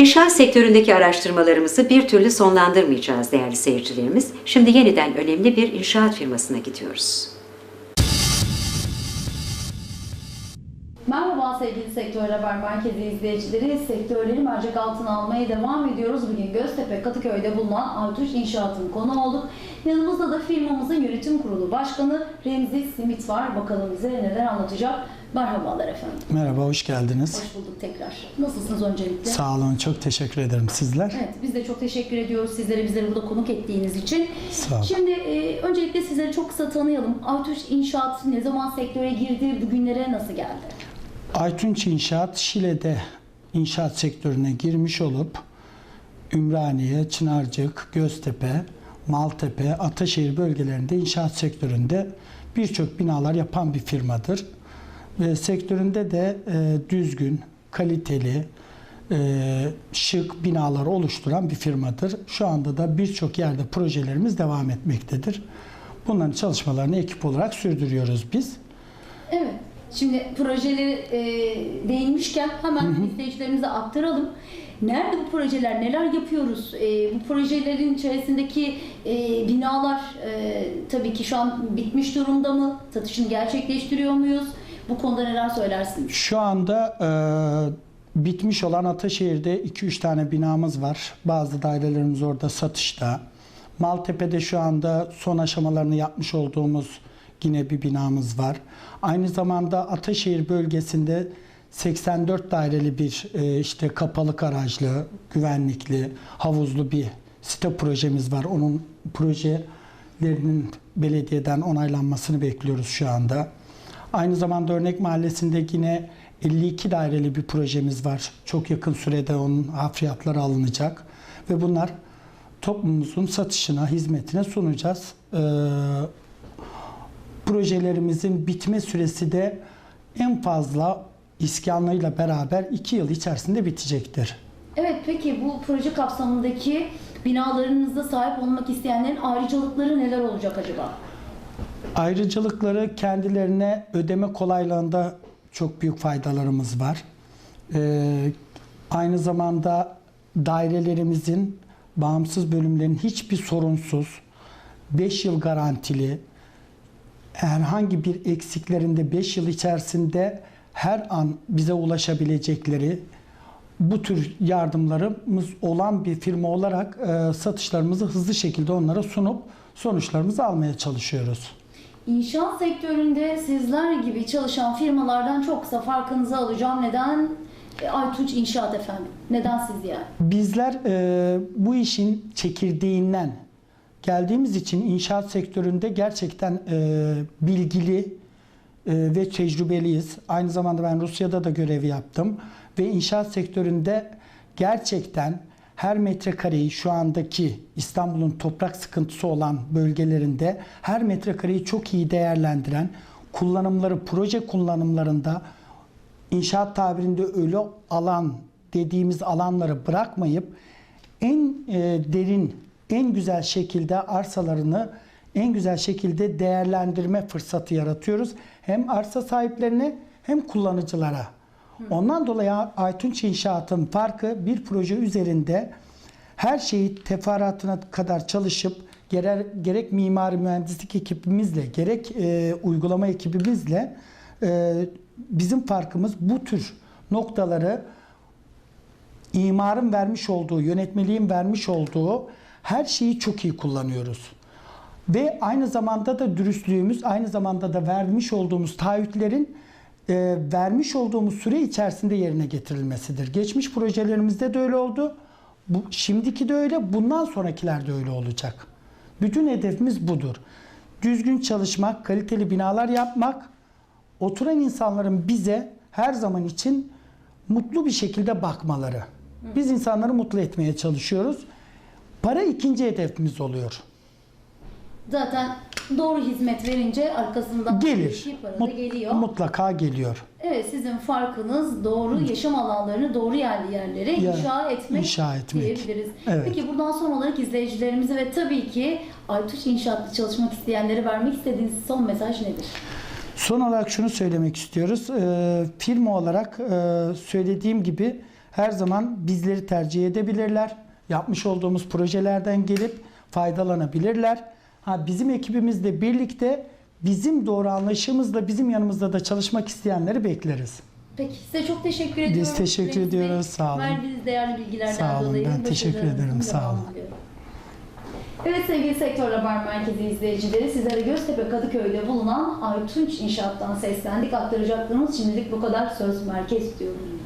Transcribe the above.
İnşaat sektöründeki araştırmalarımızı bir türlü sonlandırmayacağız değerli seyircilerimiz. Şimdi yeniden önemli bir inşaat firmasına gidiyoruz. Merhaba sevgili Sektör Haber Merkezi izleyicileri. Sektörleri mercek altına almaya devam ediyoruz. Bugün Göztepe Katıköy'de bulunan Altuş İnşaat'ın konu olduk. Yanımızda da firmamızın yönetim kurulu başkanı Remzi Simit var. Bakalım bize neler anlatacak. Merhabalar efendim. Merhaba, hoş geldiniz. Hoş bulduk tekrar. Nasılsınız öncelikle? Sağ olun, çok teşekkür ederim sizler. Evet, biz de çok teşekkür ediyoruz sizlere bizleri burada konuk ettiğiniz için. Sağ olun. Şimdi e, öncelikle sizleri çok kısa tanıyalım. Altuş İnşaat ne zaman sektöre girdi, bugünlere nasıl geldi? Aytunç İnşaat, Şile'de inşaat sektörüne girmiş olup Ümraniye, Çınarcık, Göztepe, Maltepe, Ataşehir bölgelerinde inşaat sektöründe birçok binalar yapan bir firmadır. Ve sektöründe de e, düzgün, kaliteli, e, şık binalar oluşturan bir firmadır. Şu anda da birçok yerde projelerimiz devam etmektedir. Bunların çalışmalarını ekip olarak sürdürüyoruz biz. Evet. Şimdi projeleri e, değinmişken hemen izleyicilerimize aktaralım. Nerede bu projeler? Neler yapıyoruz? E, bu projelerin içerisindeki e, binalar e, tabii ki şu an bitmiş durumda mı? Satışını gerçekleştiriyor muyuz? Bu konuda neler söylersiniz? Şu anda e, bitmiş olan Ataşehir'de 2-3 tane binamız var. Bazı dairelerimiz orada satışta. Maltepe'de şu anda son aşamalarını yapmış olduğumuz yine bir binamız var. Aynı zamanda Ataşehir bölgesinde 84 daireli bir e, işte kapalı garajlı, güvenlikli, havuzlu bir site projemiz var. Onun projelerinin belediyeden onaylanmasını bekliyoruz şu anda. Aynı zamanda Örnek Mahallesi'nde yine 52 daireli bir projemiz var. Çok yakın sürede onun hafriyatları alınacak. Ve bunlar toplumumuzun satışına, hizmetine sunacağız. Ee, projelerimizin bitme süresi de en fazla iskanlığıyla beraber 2 yıl içerisinde bitecektir. Evet peki bu proje kapsamındaki binalarınızda sahip olmak isteyenlerin ayrıcalıkları neler olacak acaba? Ayrıcalıkları kendilerine ödeme kolaylığında çok büyük faydalarımız var. Ee, aynı zamanda dairelerimizin bağımsız bölümlerin hiçbir sorunsuz 5 yıl garantili herhangi bir eksiklerinde 5 yıl içerisinde her an bize ulaşabilecekleri bu tür yardımlarımız olan bir firma olarak e, satışlarımızı hızlı şekilde onlara sunup sonuçlarımızı almaya çalışıyoruz. İnşaat sektöründe sizler gibi çalışan firmalardan çok kısa farkınızı alacağım. Neden E, Aytunç İnşaat efendim? Neden siz yani? Bizler e, bu işin çekirdeğinden geldiğimiz için inşaat sektöründe gerçekten e, bilgili ve tecrübeliyiz. Aynı zamanda ben Rusya'da da görev yaptım ve inşaat sektöründe gerçekten her metrekareyi şu andaki İstanbul'un toprak sıkıntısı olan bölgelerinde her metrekareyi çok iyi değerlendiren, kullanımları proje kullanımlarında inşaat tabirinde ölü alan dediğimiz alanları bırakmayıp en e, derin, en güzel şekilde arsalarını en güzel şekilde değerlendirme fırsatı yaratıyoruz. Hem arsa sahiplerine hem kullanıcılara. Ondan dolayı Aytunç İnşaat'ın farkı bir proje üzerinde her şeyi teferruatına kadar çalışıp gerek, gerek mimari mühendislik ekibimizle gerek e, uygulama ekibimizle e, bizim farkımız bu tür noktaları imarın vermiş olduğu, yönetmeliğin vermiş olduğu her şeyi çok iyi kullanıyoruz. Ve aynı zamanda da dürüstlüğümüz, aynı zamanda da vermiş olduğumuz taahhütlerin e, vermiş olduğumuz süre içerisinde yerine getirilmesidir. Geçmiş projelerimizde de öyle oldu. Bu, şimdiki de öyle, bundan sonrakiler de öyle olacak. Bütün hedefimiz budur. Düzgün çalışmak, kaliteli binalar yapmak, oturan insanların bize her zaman için mutlu bir şekilde bakmaları. Biz insanları mutlu etmeye çalışıyoruz. Para ikinci hedefimiz oluyor. Zaten doğru hizmet verince arkasından Gelir. tabii ki para da Mut- geliyor. Mutlaka geliyor. Evet sizin farkınız doğru yaşam alanlarını doğru yerli yerlere Ya, inşa etmek, inşa etmek. diyebiliriz. Evet. Peki buradan son olarak izleyicilerimize ve tabii ki Aytuş İnşaat'ta çalışmak isteyenlere vermek istediğiniz son mesaj nedir? Son olarak şunu söylemek istiyoruz. Ee, firma olarak e, söylediğim gibi her zaman bizleri tercih edebilirler. Yapmış olduğumuz projelerden gelip faydalanabilirler. Ha, bizim ekibimizle birlikte bizim doğru anlayışımızla bizim yanımızda da çalışmak isteyenleri bekleriz. Peki size çok teşekkür ediyorum. Biz teşekkür ediyoruz, sağ olun. Verdiğiniz değerli bilgilerden Sağ olun, dolayı. ben teşekkür ederim, sağ olun. Evet sevgili Sektör Haber Merkezi izleyicileri sizlere Göztepe Kadıköy'de bulunan Aytunç İnşaat'tan seslendik. Aktaracaklarımız şimdilik bu kadar söz merkez diyorum.